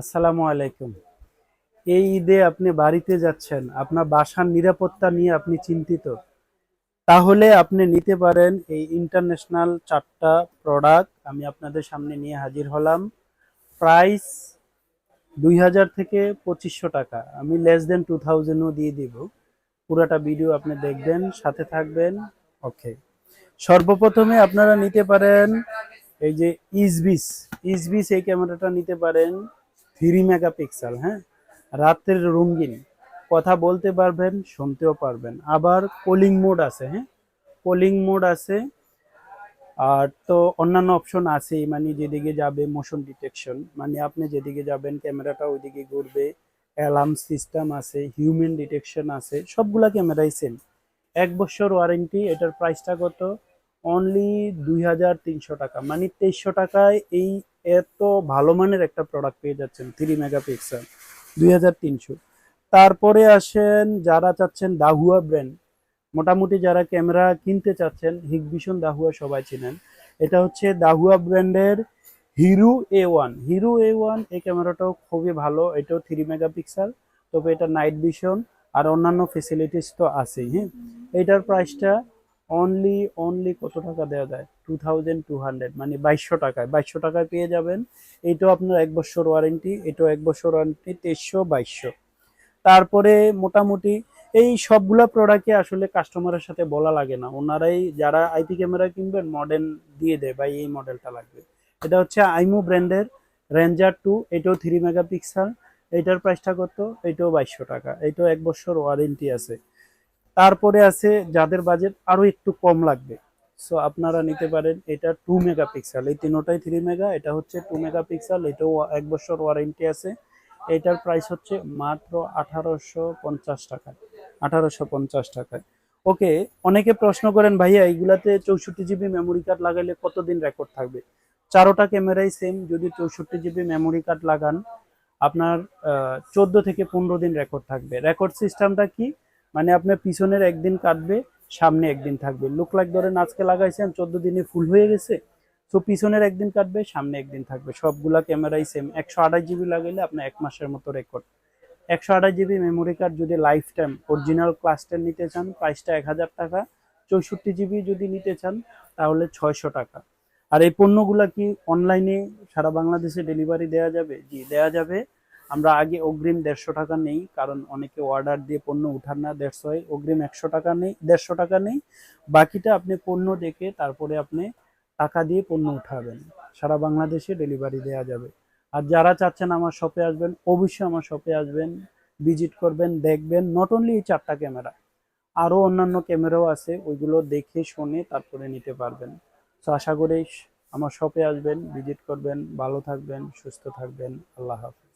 আসসালামু আলাইকুম। এই ঈদে আপনি বাড়িতে যাচ্ছেন, আপনার বাসার নিরাপত্তা নিয়ে আপনি চিন্তিত, তাহলে আপনি নিতে পারেন এই ইন্টারন্যাশনাল চারটা প্রোডাক্ট। আমি আপনাদের সামনে নিয়ে হাজির হলাম। প্রাইস দুই হাজার থেকে পঁচিশশো টাকা। আমি লেস দেন টু থাউজেন্ডও দিয়ে দিব। পুরাটা ভিডিও আপনি দেখবেন, সাথে থাকবেন। ওকে সর্বপ্রথমে আপনারা নিতে পারেন এই যে ইসবিস। ইসবিস এই ক্যামেরাটা নিতে পারেন। থ্রি মেগাপিক্সেল হ্যাঁ? রাতের রঙিন, কথা বলতে পারবেন, শুনতেও পারবেন। আবার কলিং মোড আছে হ্যাঁ? কলিং মোড আছে। আর তো অন্যান্য অপশন আছেই মানে যেদিকে যাবে মোশন ডিটেকশন মানে আপনি যেদিকে যাবেন, ক্যামেরাটা ওইদিকে ঘুরবে। অ্যালার্ম সিস্টেম আছে হিউম্যান ডিটেকশন আছে, সবগুলা ক্যামেরাই সেম এক বছর ওয়ারেন্টি এটার প্রাইসটা কত? অনলি দুই হাজার তিনশো টাকা মানে তেইশশো টাকায় এই এত ভালো মানের একটা প্রোডাক্ট পেয়ে যাচ্ছেন থ্রি মেগাপিক্সেল দুই হাজার তিনশো। তারপরে আসেন যারা চাচ্ছেন দাহুয়া ব্র্যান্ড মোটামুটি যারা ক্যামেরা কিনতে চাচ্ছেন হিগভিশন দাহুয়া সবাই চেনেন। এটা হচ্ছে দাহুয়া ব্র্যান্ডের hero A one hero A one এই ক্যামেরাটাও খুবই ভালো এটাও থ্রি মেগাপিক্সেল তবে এটা নাইট ভিশন আর অন্যান্য ফেসিলিটিস তো আছেই হ্যাঁ? এটার প্রাইসটা অনলি অনলি কত টাকা দেওয়া যায়? টু থাউজেন্ড টু হান্ড্রেড মানে বাইশশো টাকায়। বাইশশো টাকায় পেয়ে যাবেন। এটাও আপনার এক বছর ওয়ারেন্টি এটাও এক বছর ওয়ারেন্টি তেইশশো, বাইশশো। তারপরে মোটামুটি এই সবগুলা প্রোডাক্টে আসলে কাস্টমারের সাথে বলা লাগে না। ওনারাই যারা আইপি ক্যামেরা কিনবেন মডেল দিয়ে দেয় বা এই মডেলটা লাগবে। এটা হচ্ছে আইমো ব্র্যান্ডের রেঞ্জার টু এটাও থ্রি মেগাপিক্সেল এটার প্রাইসটা কত? এটাও বাইশশো টাকা। এটাও এক বছর ওয়ারেন্টি আছে। তারপরে আছে যাদের বাজেট আরও একটু কম লাগবে। সো আপনারা নিতে পারেন, এটা টু মেগা মেগাপিক্সেল এই তিনোটাই থ্রি মেগা এটা হচ্ছে টু মেগা মেগাপিক্সেল এটাও এক বছর ওয়ারেন্টি আছে। এটার প্রাইস হচ্ছে মাত্র আঠারোশো পঞ্চাশ টাকা, আঠারোশো পঞ্চাশ টাকায়। ওকে অনেকে প্রশ্ন করেন, ভাইয়া, এইগুলাতে চৌষট্টি জিবি মেমোরি কার্ড লাগাইলে কতদিন রেকর্ড থাকবে? চারোটা ক্যামেরাই সেম যদি চৌষট্টি জিবি মেমোরি কার্ড লাগান, আপনার চোদ্দ থেকে পনেরো দিন রেকর্ড থাকবে। রেকর্ড সিস্টেমটা কি? মানে আপনার পিছনের একদিন কাটবে, সামনে একদিন থাকবে। লুক লাইক ধরেন আজকে লাগাইছেন, চোদ্দ দিনে ফুল হয়ে গেছে। তো পিছনের একদিন কাটবে, সামনে একদিন থাকবে। সবগুলা ক্যামেরাই সেম একশো আঠাশ জিবি লাগাইলে আপনার এক মাসের মতো রেকর্ড একশো আঠাশ জিবি মেমোরি কার্ড যদি life time original class ten নিতে চান প্রাইসটা এক হাজার টাকা। চৌষট্টি জিবি যদি নিতে চান, তাহলে ছয়শো টাকা। আর এই পণ্যগুলা কি অনলাইনে সারা বাংলাদেশে ডেলিভারি দেওয়া যাবে? জি দেওয়া যাবে। আমরা আগে অগ্রিম দেড়শো টাকা নেই, কারণ অনেকে অর্ডার দিয়ে পণ্য উঠান না দেড়শো অগ্রিম একশো টাকা নেই, দেড়শো টাকা নেই। বাকিটা আপনি পণ্য দেখে তারপরে আপনি টাকা দিয়ে পণ্য উঠাবেন। সারা বাংলাদেশে ডেলিভারি দেওয়া যাবে। আর যারা চাচ্ছেন আমার শপে আসবেন, অবশ্যই আমার শপে আসবেন ভিজিট করবেন, দেখবেন নট অনলি এই চারটা ক্যামেরা আরও অন্যান্য ক্যামেরাও আছে, ওইগুলো দেখে শুনে তারপরে নিতে পারবেন। তো আশা করি আমার শপে আসবেন ভিজিট করবেন, ভালো থাকবেন, সুস্থ থাকবেন, আল্লাহ হাফিজ।